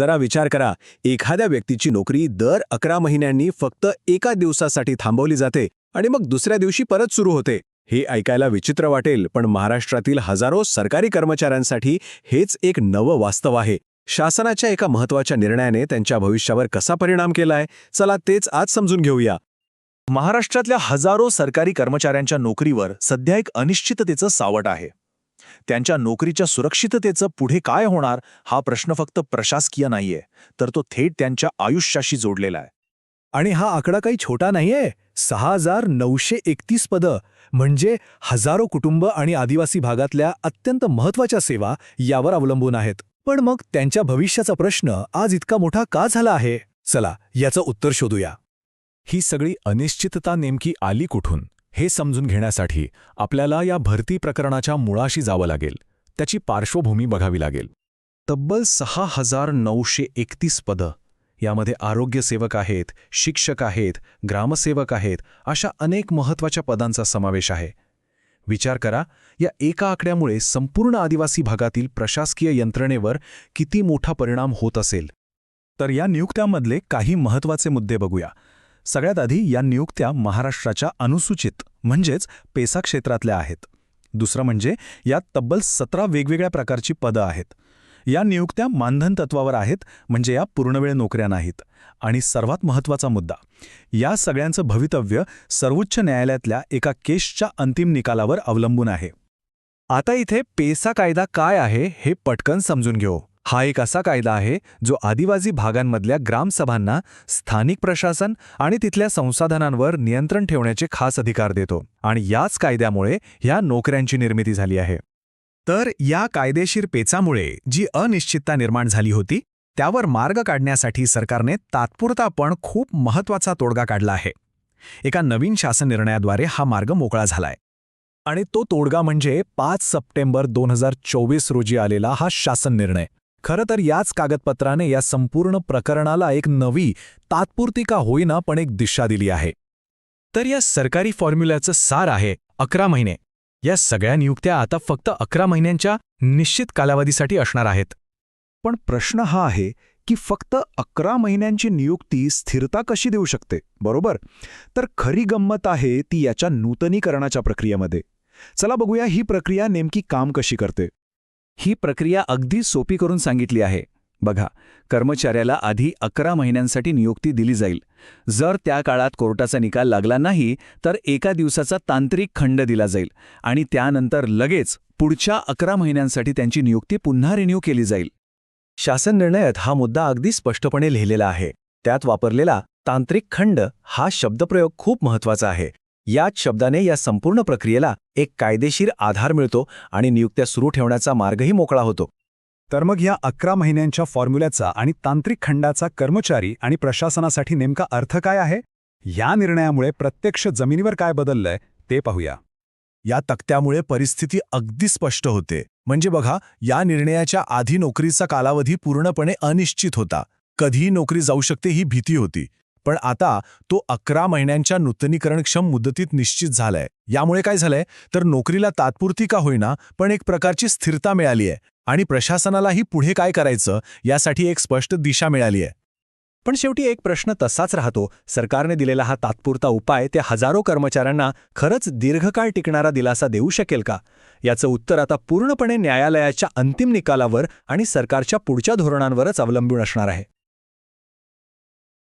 जरा विचार करा. एखाद्या व्यक्तीची नोकरी दर अकरा महिन्यांनी फक्त एका दिवसासाठी थांबवली जाते आणि मग दुसऱ्या दिवशी परत सुरू होते. हे ऐकायला विचित्र वाटेल पण महाराष्ट्रातील हजारो सरकारी कर्मचाऱ्यांसाठी हेच एक नवं वास्तव आहे. शासनाच्या एका महत्त्वाच्या निर्णयाने त्यांच्या भविष्यावर कसा परिणाम केलाय? चला तेच आज समजून घेऊया. महाराष्ट्रातल्या हजारो सरकारी कर्मचाऱ्यांच्या नोकरीवर सध्या एक अनिश्चिततेचं सावट आहे. त्यांच्या नोकरीच्या सुरक्षिततेचं पुढे काय होणार हा प्रश्न फक्त प्रशासकीय नाहीये तर तो थेट त्यांच्या आयुष्याशी जोडलेला आहे. आणि हा आकडा काही छोटा नाहीये. सहा हजार नऊशे एकतीस पदं म्हणजे हजारो कुटुंब आणि आदिवासी भागातल्या अत्यंत महत्त्वाच्या सेवा यावर अवलंबून आहेत. पण मग त्यांच्या भविष्याचा प्रश्न आज इतका मोठा का झाला आहे? चला याचं उत्तर शोधूया. ही सगळी अनिश्चितता नेमकी आली कुठून? हे समजून घेण्यासाठी आपल्याला या भरती प्रकरणाच्या मुळाशी जावं लागेल. त्याची पार्श्वभूमी बघावी लागेल. तब्बल सहा हजार नऊशे एकतीस पदं. यामध्ये आरोग्यसेवक आहेत शिक्षक आहेत ग्रामसेवक आहेत अशा अनेक महत्त्वाच्या पदांचा समावेश आहे. विचार करा या एका आकड्यामुळे संपूर्ण आदिवासी भागातील प्रशासकीय यंत्रणेवर किती मोठा परिणाम होत असेल? तर या नियुक्त्यांमधले काही महत्त्वाचे मुद्दे बघूया. सगळ्यात आधी या नियुक्त्या महाराष्ट्राच्या अनुसूचित म्हणजेच पेसा क्षेत्रातल्या आहेत. दुसरं म्हणजे यात तब्बल सतरा वेगवेगळ्या प्रकारची पदं आहेत. या नियुक्त्या मानधन तत्वावर आहेत म्हणजे या पूर्णवेळ नोकऱ्या नाहीत. आणि सर्वात महत्त्वाचा मुद्दा या सगळ्यांचं भवितव्य सर्वोच्च न्यायालयातल्या एका केसच्या अंतिम निकालावर अवलंबून आहे. आता इथे पेसा कायदा काय आहे हे पटकन समजून घेऊ. हा एक असा कायदा आहे जो आदिवासी भागांमधल्या ग्रामसभांना स्थानिक प्रशासन आणि तिथल्या संसाधनांवर नियंत्रण ठेवण्याचे खास अधिकार देतो आणि याच कायद्यामुळे ह्या नोकऱ्यांची निर्मिती झाली आहे. तर या कायदेशीर पेचामुळे जी अनिश्चितता निर्माण झाली होती त्यावर मार्ग काढण्यासाठी सरकारने तात्पुरता पण खूप महत्त्वाचा तोडगा काढला आहे. एका नवीन शासन निर्णयाद्वारे हा मार्ग मोकळा झालाय. आणि तो तोडगा म्हणजे पाच सप्टेंबर दोन हजार चोवीस रोजी आलेला हा शासन निर्णय. खरं तर याच कागदपत्राने या संपूर्ण प्रकरणाला एक नवी तात्पुरती का होईना पण एक दिशा दिली आहे. तर या सरकारी फॉर्म्युल्याचं सार आहे अकरा महिने. या सगळ्या नियुक्त्या आता फक्त अकरा महिन्यांच्या निश्चित कालावधीसाठी असणार आहेत. पण प्रश्न हा आहे की फक्त अकरा महिन्यांची नियुक्ती स्थिरता कशी देऊ शकते बरोबर? तर खरी गंमत आहे ती याच्या नूतनीकरणाच्या प्रक्रियेमध्ये. चला बघूया ही प्रक्रिया नेमकी काम कशी करते. ही प्रक्रिया अगदी सोपी करून सांगितली आहे. बघा कर्मचाऱ्याला आधी अकरा महिन्यांसाठी नियुक्ती दिली जाईल. जर त्या काळात कोर्टाचा निकाल लागला नाही तर एका दिवसाचा तांत्रिक खंड दिला जाईल आणि त्यानंतर लगेच पुढच्या अकरा महिन्यांसाठी त्यांची नियुक्ती पुन्हा रिन्यू केली जाईल. शासन निर्णयात हा मुद्दा अगदी स्पष्टपणे लिहिलेला आहे. त्यात वापरलेला तांत्रिक खंड हा शब्दप्रयोग खूप महत्त्वाचा आहे. याच शब्दाने या संपूर्ण प्रक्रियेला एक कायदेशीर आधार मिळतो आणि नियुक्त्या सुरू ठेवण्याचा मार्गही मोकळा होतो. तर मग या अकरा महिन्यांच्या फॉर्म्युल्याचा आणि तांत्रिक खंडाचा कर्मचारी आणि प्रशासनासाठी नेमका अर्थ काय आहे? या निर्णयामुळे प्रत्यक्ष जमिनीवर काय बदललंय ते पाहूया. या तक्त्यामुळे परिस्थिती अगदी स्पष्ट होते. म्हणजे बघा या निर्णयाच्या आधी नोकरीचा कालावधी पूर्णपणे अनिश्चित होता. कधीही नोकरी जाऊ शकते ही भीती होती. पण आता तो अकरा महिन्यांच्या नूतनीकरणक्षम मुदतीत निश्चित झालाय. यामुळे काय झालंय? तर नोकरीला तात्पुरती का होईना पण एक प्रकारची स्थिरता मिळाली आहे. आणि प्रशासनालाही पुढे काय करायचं यासाठी एक स्पष्ट दिशा मिळाली आहे. पण शेवटी एक प्रश्न तसाच राहतो. सरकारने दिलेला हा तात्पुरता उपाय त्या हजारो कर्मचाऱ्यांना खरंच दीर्घकाळ टिकणारा दिलासा देऊ शकेल का? याचं उत्तर आता पूर्णपणे न्यायालयाच्या अंतिम निकालावर आणि सरकारच्या पुढच्या धोरणांवरच अवलंबून असणार आहे.